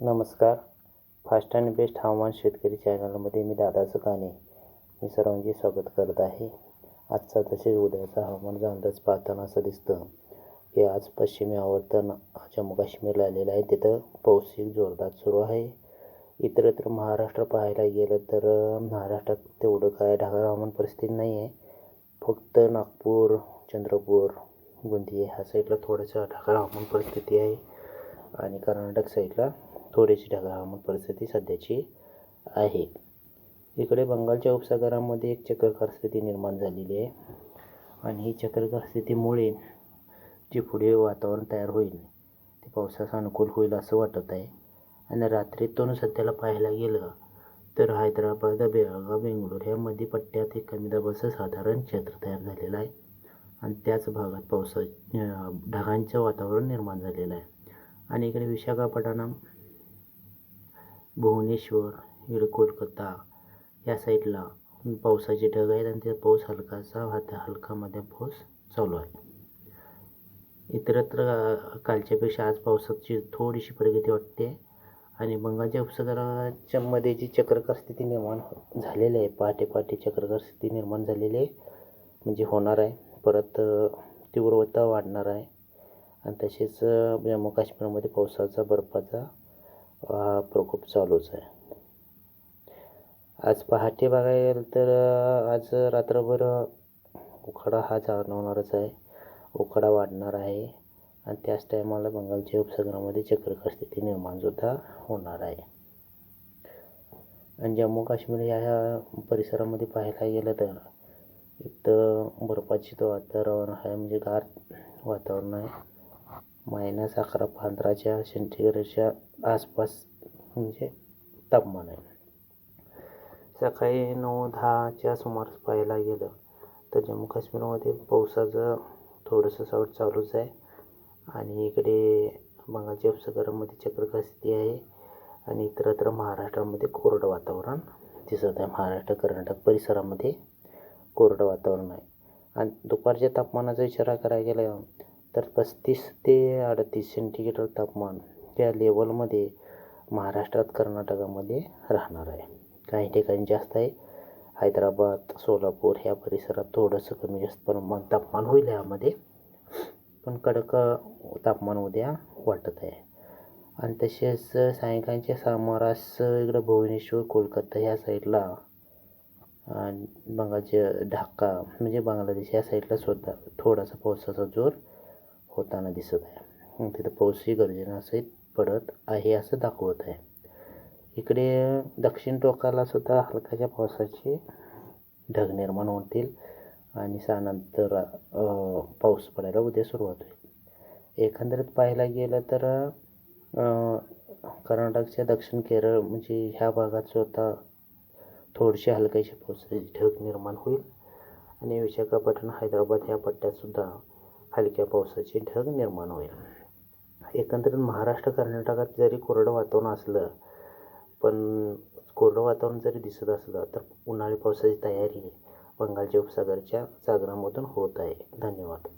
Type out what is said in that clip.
नमस्कार. Fast and best हवामान शेतकरी चॅनलमध्ये मी दादाचं काने मी सर्वांचे स्वागत करत आहे. आजचा तसेच उद्याचा हवामान अंदाज पाहताना असं दिसतं की आज पश्चिमी आवर्तन जम्मू काश्मीरला आलेलं आहे. तिथं पाऊस एक जोरदार सुरू आहे. इतरत्र महाराष्ट्र पाहायला गेलं तर महाराष्ट्रात तेवढं काय ढगाळ हवामान परिस्थिती नाही आहे फक्त नागपूर चंद्रपूर गोंदिया ह्या साईडला थोडंसं ढगाळ हवामान परिस्थिती आहे. आणि कर्नाटक साईडला थोडीशी ढगाळ परिस्थिती सध्याची आहे. इकडे बंगालच्या उपसागरामध्ये एक चक्रकार स्थिती निर्माण झालेली आहे. आणि ही चक्रकार स्थितीमुळे जे पुढे वातावरण तयार होईल ते पावसास अनुकूल होईल असं वाटत आहे. आणि रात्रीतून सध्याला पाहायला गेलं तर हैदराबाद बेळगाव बेंगलोर यामध्ये पट्ट्यात एक कमी दाबाचं साधारण क्षेत्र तयार झालेलं आहे. आणि त्याच भागात पावसा ढगांचं वातावरण निर्माण झालेलं आहे. आणि इकडे विशाखापट्टणम भुवनेश्वर इकडे कोलकाता या साईडला पावसाचे ढग आहेत आणि त्यात पाऊस हलकासा वाहता हलका मध्यम पाऊस चालू आहे. इतरत्र कालच्यापेक्षा आज पावसाची थोडीशी प्रगती वाटते आणि बंगालच्या उपसागराच्या मध्ये जी चक्रकार स्थिती निर्माण झालेली आहे पहाटे पहाटे चक्रकार स्थिती निर्माण झालेली आहे म्हणजे होणार आहे. परत तीव्रता वाढणार आहे. आणि तसेच जम्मू काश्मीरमध्ये पावसाचा बर्फाचा हा प्रकोप चालूच आहे. आज पहाटे बघायला गेलं तर आज रात्रभर उखाडा हा जाणवणारच आहे. उखाडा वाढणार आहे. आणि त्याच टायमाला बंगालच्या उपसागरामध्ये चक्रकार स्थिती निर्माणसुद्धा होणार आहे. आणि जम्मू काश्मीर या परिसरामध्ये पाहायला गेलं तर इथं बर्फाची वातावरण आहे म्हणजे गार वातावरण आहे. मायनस अकरा पंधराच्या सेंटीग्रेडच्या आसपास म्हणजे तापमान आहे. सकाळी नऊ दहाच्या सुमारास पाहायला गेलं तर जम्मू काश्मीरमध्ये पावसाचं थोडंसं सावट चालूच आहे आणि इकडे बंगालच्या उपसागरामध्ये चक्रकास्थिती आहे आणि इतरत्र महाराष्ट्रामध्ये कोरडं वातावरण दिसत आहे. महाराष्ट्र कर्नाटक परिसरामध्ये कोरडं वातावरण आहे. आणि दुपारच्या तापमानाचा इशारा करायला गेला तर पस्तीस ते अडतीस सेंटीग्रेड तापमान त्या लेवलमध्ये महाराष्ट्रात कर्नाटकामध्ये राहणार आहे. काही ठिकाणी जास्त आहे. हैदराबाद सोलापूर ह्या परिसरात थोडंसं कमी जास्त प्रमाण तापमान होईल ह्यामध्ये पण कडक तापमान उद्या वाटत आहे. आणि तसेच सायंकाळच्या सामारास इकडं भुवनेश्वर कोलकाता ह्या साईडला बंगालचे ढाका म्हणजे बांगलादेश या साईडला सुद्धा थोडासा पावसाचा जोर होताना दिसत आहे. तिथं पाऊसही गर्जनासहित पडत आहे असं दाखवत आहे. इकडे दक्षिण टोकाला सुद्धा हलक्याच्या पावसाचे ढग निर्माण होतील आणि त्यानंतर पाऊस पडायला उद्या सुरुवात होईल. एकंदरीत पाहायला गेलं तर कर्नाटकच्या दक्षिण केरळ म्हणजे ह्या भागात सुद्धा थोडीशी हलकाशी पावसाचे ढग निर्माण होईल. आणि विशाखापट्टण हैदराबाद ह्या पट्ट्यातसुद्धा हलक्या पावसाचे ढग निर्माण होईल एकंदरीत महाराष्ट्र कर्नाटकात जरी कोरडं वातावरण असलं पण कोरडं वातावरण जरी दिसत असलं तर उन्हाळी पावसाची तयारी बंगालच्या उपसागरच्या सागरामधून होत आहे. धन्यवाद.